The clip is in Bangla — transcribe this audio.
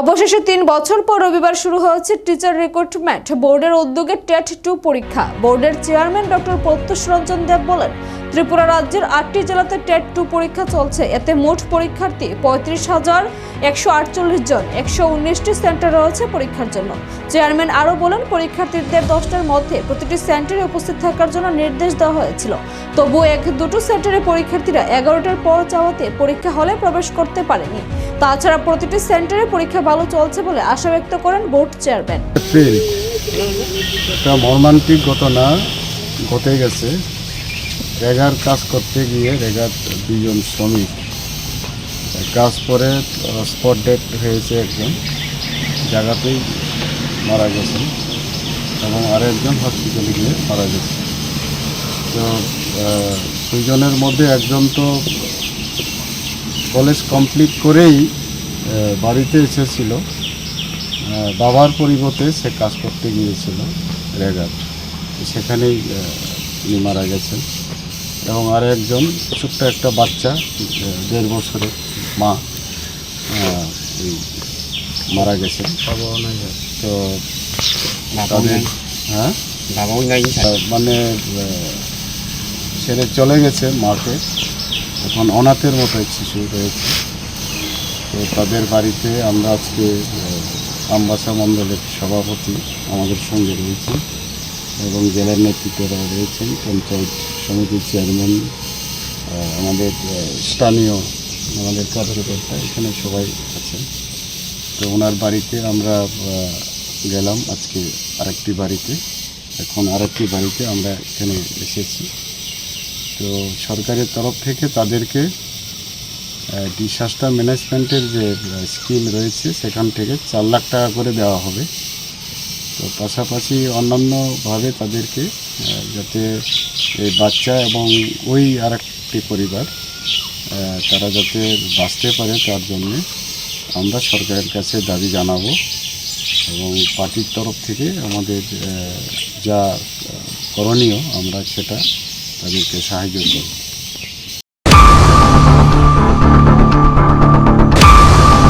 অবশেষে তিন বছর পর রবিবার শুরু হয়েছে টিচার রিক্রুটমেন্ট বোর্ডের উদ্যোগে টেট টু পরীক্ষা। বোর্ডের চেয়ারম্যান ডক্টর প্রত্যুষ রঞ্জন দেব বলেন ত্রিপুরা রাজ্যের আটটি জেলাতে টেট টু পরীক্ষা চলছে। এতে মোট পরীক্ষার্থী পঁয়ত্রিশ হাজার একশো আটচল্লিশ জন, একশো উনিশটি সেন্টার রয়েছে পরীক্ষার জন্য। চেয়ারম্যান আরও বলেন, পরীক্ষার্থীদের দশটার মধ্যে প্রতিটি সেন্টারে উপস্থিত থাকার জন্য নির্দেশ দেওয়া হয়েছিল। তবুও এক দুটো সেন্টারে পরীক্ষার্থীরা এগারোটার পর যাওয়াতে পরীক্ষা হলে প্রবেশ করতে পারেনি। তাছাড়া প্রতিটি সেন্টারে পরীক্ষা ভালো চলছে বলে আশা ব্যক্ত করেন বোর্ড চেয়ারম্যান। একটা মর্মান্তিক ঘটনা ঘটে গেছে। রেগার কাজ করতে গিয়ে রেগার দুজন শ্রমিক। কাজ করে স্পট ডেট হয়েছে একজন। জায়গাতেই মারা গেছেন এবং আরেকজন হসপিটালে গিয়ে মারা গেছে তো দুজনের মধ্যে একজন তো কলেজ কমপ্লিট করেই বাড়িতে এসেছিল। বাবার পরিবর্তে সে কাজ করতে গিয়েছিল রেগার। সেখানেই উনি মারা গেছেন। এবং আর একজন ছোট্ট একটা বাচ্চা দেড় বছরের মা মারা গেছেন তো তাদের হ্যাঁ? মানে ছেড়ে চলে গেছে মাকে। এখন অনাথের মতো এক শিশু রয়েছে। তো তাদের বাড়িতে আমরা আজকে আমবাসা মণ্ডলের সভাপতি আমাদের সঙ্গে রয়েছেন এবং জেলার নেতৃত্বরা রয়েছেন পঞ্চায়েত সমিতির চেয়ারম্যান আমাদের স্থানীয় আমাদের কার্যকর্তা এখানে সবাই আছেন। তো ওনার বাড়িতে আমরা গেলাম আজকে আরেকটি বাড়িতে। এখন আরেকটি বাড়িতে আমরা এখানে এসেছি। তো সরকারের তরফ থেকে তাদেরকে ডিসাস্টার ম্যানেজমেন্টের যে স্কিম রয়েছে সেখান থেকে চার লাখ টাকা করে দেওয়া হবে। তো পাশাপাশি অন্যান্যভাবে তাদেরকে যাতে এই বাচ্চা এবং ওই আরেকটি পরিবার তারা যাতে বাঁচতে পারে তার জন্যে আমরা সরকারের কাছে দাবি জানাব এবং পার্টির তরফ থেকে আমাদের যা করণীয় আমরা সেটা তাদেরকে সাহায্য করব।